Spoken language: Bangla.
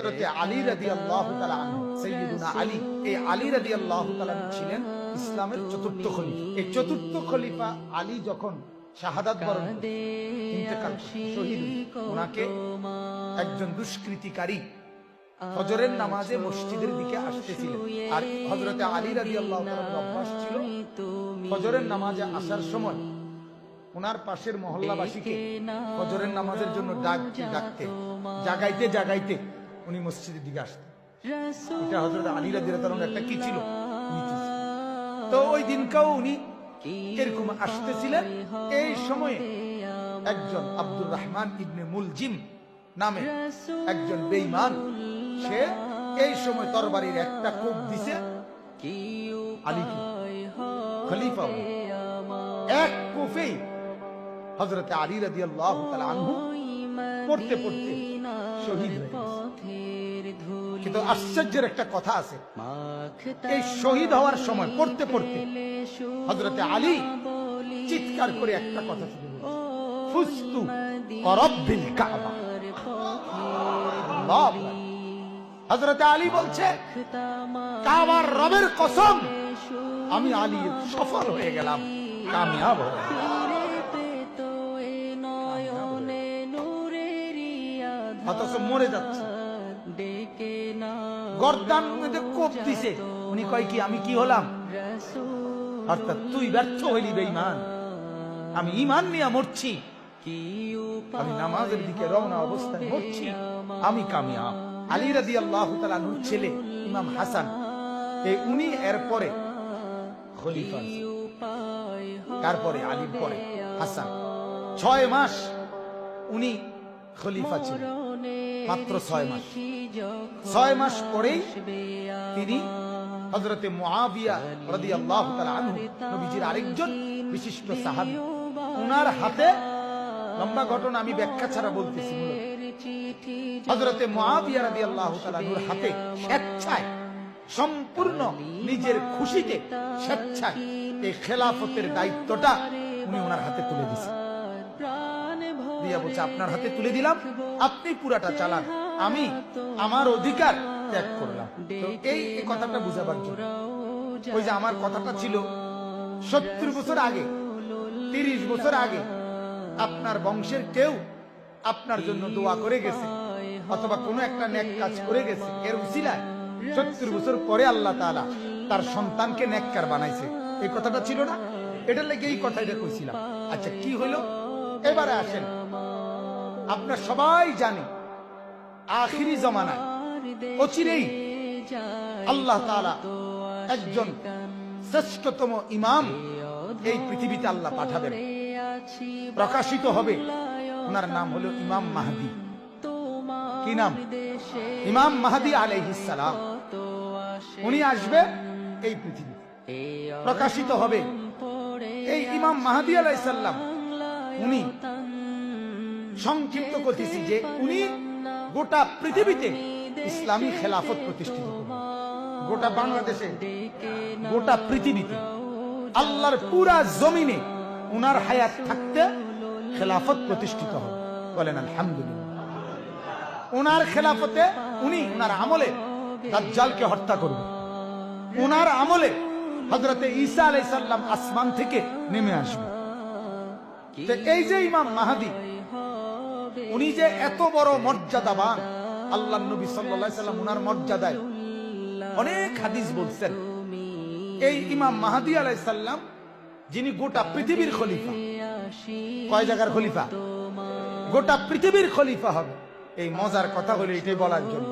হজরতে আলী আল্লাহ আলী। এই আলী আল্লাহ ছিলেন ইসলামের চতুর্থ খলিফা। এই চতুর্থ খলিফা আলী যখন একজন দুষ্কৃতিকারী ফজরের নামাজে মসজিদের দিকে আসতেছিলেন আর হজরতে আলী রাজি আল্লাহ অভ্যাস ছিল, ফজরের নামাজে আসার সময় ওনার পাশের মহল্লাবাসীকে ফজরের নামাজের জন্য ডাক ডাকতে, জাগাইতে জাগাইতে উনি মসজিদের দিকে আসতেন। এটা হজরত আলী রাজি একটা কি ছিল? তো ওই দিনকাও উনি এরকম আসতেছিলেন। এই সময়ে একজন আব্দুর রহমান ইবনে মুলজিম নামে একজন বেঈমান সে এই সময় তরবারির একটা কোপ দিছে। আলীকে খলিফা এক কোফেই হজরতে আলী রাজি আল্লাহ আনহু পড়তে পড়তে শহীদ কিন্তু আশ্চর্যের একটা কথা আছে। এই শহীদ হওয়ার সময় পড়তে পড়তে হজরতে আলী চিৎকার করে একটা কথা শুনে ফুস্তু করব্বিল কাবা। হজরতে আলী বলছে, কাবার রবের কসম, আমি আলী সফল হয়ে গেলাম, কামিয়াব হয়ে অথচ মরে যাচ্ছে। গর্দান কোপ দিছে, উনি কয় কি, আমি কি হলাম? অর্থাৎ তুই ব্যর্থ হইলি বেঈমান। আমি ইমান নিয়ে মরছি। আমি নামাজের দিকে রওনা অবস্থায় মরছি। আমি কামিয়াব। আলী রাদি আল্লাহ তালুর ছেলে, ইমাম হাসান। এই উনি এরপরে খলিফা তারপরে আলীর পরে হাসান। ছয় মাস উনি খলিফা ছিলেন। মাত্র ছয় মাস। ছয় মাস পরেই তিনি হজরতে নবীজির আরেকজন বিশিষ্ট সাহাবী। উনার হাতে লম্বা ঘটনা আমি ব্যাখ্যা ছাড়া বলতেছি হজরতে মুআবিয়া রাদিয়াল্লাহু তাআলা আনহুর হাতে স্বেচ্ছায় সম্পূর্ণ নিজের খুশিতে স্বেচ্ছায় এই খেলাফতের দায়িত্বটা উনি ওনার হাতে তুলে দিয়েছেন। দিয়া বলছে, আপনার হাতে তুলে দিলাম, আপনি পুরাটা চালান। আমি আমার অধিকার ত্যাগ করলাম। এই কথাটা বুঝাবার জন্য। ওই যে আমার কথাটা ছিল, সত্তর বছর আগে, তিরিশ বছর আগে, আপনার বংশের কেউ আপনার জন্য দোয়া করে গেছে, অথবা কোনো একটা নেক কাজ করে গেছে। এর উসিলায় সত্তর বছর পরে আল্লাহ তাআলা তার সন্তানকে নেককার বানাইছে। এই কথাটা ছিল না? এটার লেগে এই কথাটা কইছিলাম আচ্ছা কি হলো এবারে আসেন। আপনার সবাই জানে, আখিরি জমানায় অচিরেই আল্লাহ তাআলা একজন শ্রেষ্ঠতম ইমাম এই পৃথিবীতে আল্লাহ পাঠাবেন। প্রকাশিত হবে। ওনার নাম হলো ইমাম মাহাদি। কি নাম? ইমাম মাহদি আলাইহিস সালাম। উনি আসবে এই পৃথিবী প্রকাশিত হবে। এই ইমাম মাহাদি আলাইসাল্লাম উনি সংক্ষিপ্ত করতেছি যে উনি গোটা পৃথিবীতে ইসলামী খেলাফত প্রতিষ্ঠিত গোটা বাংলাদেশে, গোটা পৃথিবীতে আল্লাহর পুরা জমিনে উনার হায়াত থাকতে খেলাফত প্রতিষ্ঠিত হবে। বলেন, আলহামদুলিল্লাহ। উনার খেলাফতে উনি উনার আমলে দাজ্জালকে হত্যা করবে। উনার আমলে হজরতে ঈসা আলাইসাল্লাম আসমান থেকে নেমে আসবে। এই যে ইমাম মাহাদি, উনি যে এত বড় মর্যাদাবান আল্লাহ নবী সাল্লাম উনার মর্যাদায় অনেক হাদিস বলছেন। এই ইমাম মাহাদি আলাইসাল্লাম যিনি গোটা পৃথিবীর খলিফা, কয় জায়গার খলিফা? গোটা পৃথিবীর খলিফা হবে। এই মজার কথা হলো এটাই বলার জন্য।